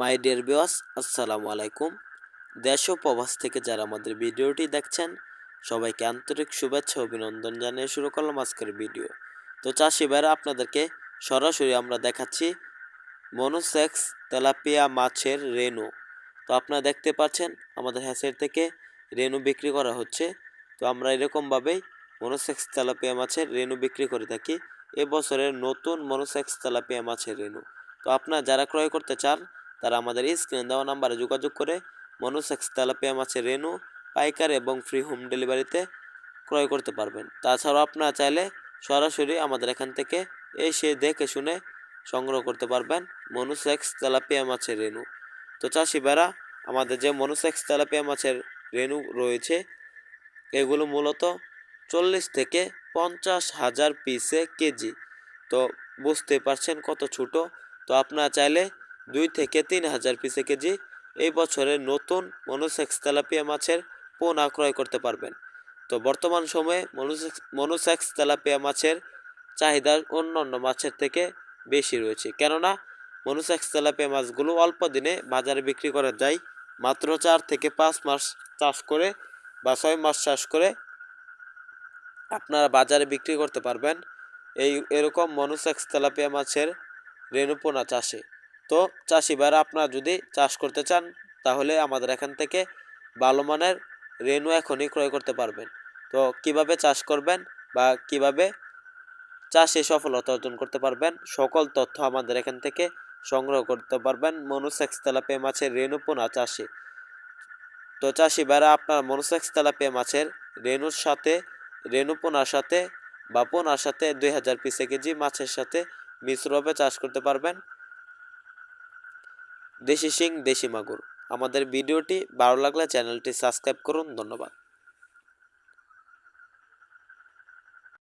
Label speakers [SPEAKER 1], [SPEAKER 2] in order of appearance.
[SPEAKER 1] My dear বিওয়াস আসসালামু আলাইকুম। দেশ ও প্রবাস থেকে যারা আমাদের ভিডিওটি দেখছেন, সবাইকে আন্তরিক শুভেচ্ছা অভিনন্দন জানিয়ে শুরু করলাম আজকের ভিডিও। তো চাষি ভাইরা, আপনাদেরকে সরাসরি আমরা দেখাচ্ছি মনোসেক্স তেলাপিয়া মাছের রেনু তো আপনারা দেখতে পাচ্ছেন, আমাদের হ্যাসের থেকে রেনু বিক্রি করা হচ্ছে। তো আমরা এরকমভাবেই মনোসেক্স তেলাপিয়া মাছের রেনু বিক্রি করে থাকি। এবছরের নতুন মনোসেক্স তেলাপিয়া মাছের রেনু তো আপনারা যারা ক্রয় করতে চান তারা আমাদের স্ক্রিনে দেওয়া নাম্বারে যোগাযোগ করে মনোসেক্স তেলাপিয়া মাছের রেনু পাইকার এবং ফ্রি হোম ডেলিভারিতে ক্রয় করতে পারবেন। তাছাড়াও আপনারা চাইলে সরাসরি আমাদের এখান থেকে এসে দেখে শুনে সংগ্রহ করতে পারবেন মনুসেক্স তেলাপিয়া মাছের রেনু তো চাষি ভাইরা, আমাদের যে মনুসেক্স তেলাপিয়া মাছের রেনু রয়েছে, এগুলো মূলত চল্লিশ থেকে পঞ্চাশ হাজার পিসে কেজি। তো বুঝতে পারছেন কত ছোট। তো আপনারা চাইলে দুই থেকে তিন হাজার পিসে কেজি এই বছরের নতুন মনোসেক্স তেলাপিয়া মাছের পোনা ক্রয় করতে পারবেন। তো বর্তমান সময়ে মনোসেক্স মনোসেক্স তেলাপিয়া মাছের চাহিদা অন্য অন্য মাছের থেকে বেশি রয়েছে। কেননা মনোসেক্স তেলাপিয়া মাছগুলো অল্প দিনে বাজারে বিক্রি করা যায়। মাত্র চার থেকে পাঁচ মাস চাষ করে বা ছয় মাস চাষ করে আপনারা বাজারে বিক্রি করতে পারবেন এই এরকম মনোসেক্স তেলাপিয়া মাছের রেণুপোনা চাষে। তো চাষি ভাইরা আপনারা যদি চাষ করতে চান, তাহলে আমাদের এখান থেকে ভালো মানের রেনু এখনই ক্রয় করতে পারবেন। তো কীভাবে চাষ করবেন বা কীভাবে চাষে সফলতা অর্জন করতে পারবেন, সকল তথ্য আমাদের এখান থেকে সংগ্রহ করতে পারবেন মনুসেক্স তেলাপিয়া মাছের রেনু পোনা চাষে। তো চাষি ভাইরা আপনার মনুসেক্স তেলাপিয়া মাছের রেনুর সাথে রেনু পোনার সাথে বা পোনার সাথে দুই হাজার পিসে কেজি মাছের সাথে মিশ্রভাবে চাষ করতে পারবেন। দেশি সিং দেশি মাগুর। আমাদের ভিডিওটি ভালো লাগলে চ্যানেলটি সাবস্ক্রাইব করুন। ধন্যবাদ।